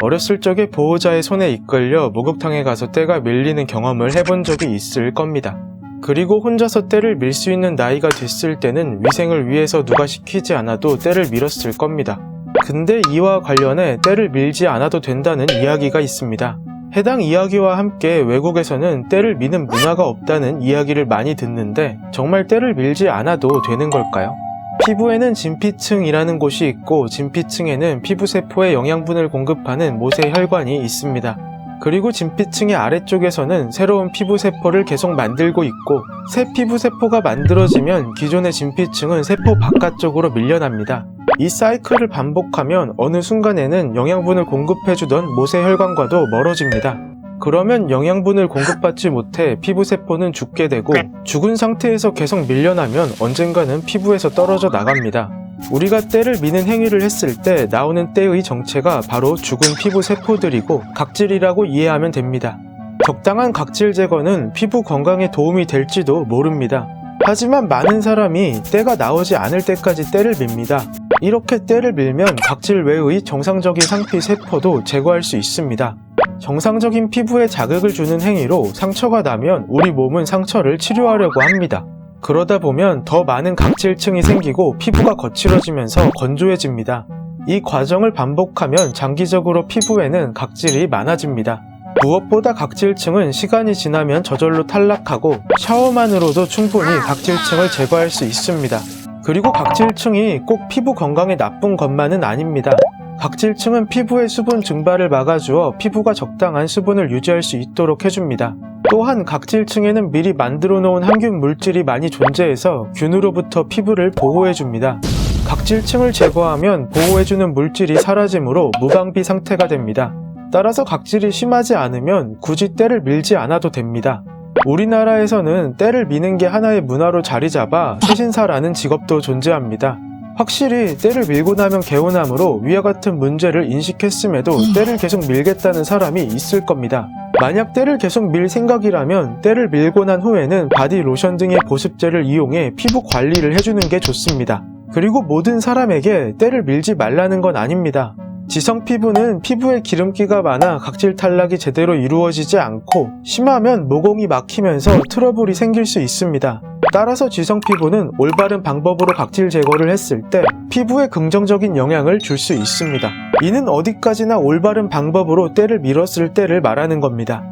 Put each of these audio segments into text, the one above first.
어렸을 적에 보호자의 손에 이끌려 목욕탕에 가서 때가 밀리는 경험을 해본 적이 있을 겁니다. 그리고 혼자서 때를 밀 수 있는 나이가 됐을 때는 위생을 위해서 누가 시키지 않아도 때를 밀었을 겁니다. 근데 이와 관련해 때를 밀지 않아도 된다는 이야기가 있습니다. 해당 이야기와 함께 외국에서는 때를 미는 문화가 없다는 이야기를 많이 듣는데 정말 때를 밀지 않아도 되는 걸까요? 피부에는 진피층이라는 곳이 있고 진피층에는 피부세포에 영양분을 공급하는 모세 혈관이 있습니다. 그리고 진피층의 아래쪽에서는 새로운 피부세포를 계속 만들고 있고 새 피부세포가 만들어지면 기존의 진피층은 세포 바깥쪽으로 밀려납니다. 이 사이클을 반복하면 어느 순간에는 영양분을 공급해주던 모세혈관과도 멀어집니다. 그러면 영양분을 공급받지 못해 피부세포는 죽게 되고 죽은 상태에서 계속 밀려나면 언젠가는 피부에서 떨어져 나갑니다. 우리가 때를 미는 행위를 했을 때 나오는 때의 정체가 바로 죽은 피부 세포들이고 각질이라고 이해하면 됩니다. 적당한 각질 제거는 피부 건강에 도움이 될지도 모릅니다. 하지만 많은 사람이 때가 나오지 않을 때까지 때를 밉니다. 이렇게 때를 밀면 각질 외의 정상적인 상피 세포도 제거할 수 있습니다. 정상적인 피부에 자극을 주는 행위로 상처가 나면 우리 몸은 상처를 치료하려고 합니다. 그러다 보면 더 많은 각질층이 생기고 피부가 거칠어지면서 건조해집니다. 이 과정을 반복하면 장기적으로 피부에는 각질이 많아집니다. 무엇보다 각질층은 시간이 지나면 저절로 탈락하고 샤워만으로도 충분히 각질층을 제거할 수 있습니다. 그리고 각질층이 꼭 피부 건강에 나쁜 것만은 아닙니다. 각질층은 피부의 수분 증발을 막아주어 피부가 적당한 수분을 유지할 수 있도록 해줍니다. 또한 각질층에는 미리 만들어 놓은 항균 물질이 많이 존재해서 균으로부터 피부를 보호해줍니다. 각질층을 제거하면 보호해주는 물질이 사라지므로 무방비 상태가 됩니다. 따라서 각질이 심하지 않으면 굳이 때를 밀지 않아도 됩니다. 우리나라에서는 때를 미는 게 하나의 문화로 자리 잡아 세신사라는 직업도 존재합니다. 확실히 때를 밀고 나면 개운함으로 위와 같은 문제를 인식했음에도 때를 계속 밀겠다는 사람이 있을 겁니다. 만약 때를 계속 밀 생각이라면 때를 밀고 난 후에는 바디 로션 등의 보습제를 이용해 피부 관리를 해주는 게 좋습니다. 그리고 모든 사람에게 때를 밀지 말라는 건 아닙니다. 지성 피부는 피부에 기름기가 많아 각질 탈락이 제대로 이루어지지 않고 심하면 모공이 막히면서 트러블이 생길 수 있습니다. 따라서 지성 피부는 올바른 방법으로 각질 제거를 했을 때 피부에 긍정적인 영향을 줄 수 있습니다. 이는 어디까지나 올바른 방법으로 때를 밀었을 때를 말하는 겁니다.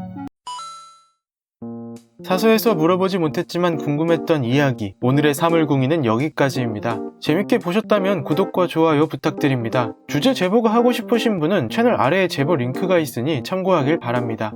사소해서 물어보지 못했지만 궁금했던 이야기 오늘의 사물궁이는 여기까지입니다. 재밌게 보셨다면 구독과 좋아요 부탁드립니다. 주제 제보가 하고 싶으신 분은 채널 아래에 제보 링크가 있으니 참고하길 바랍니다.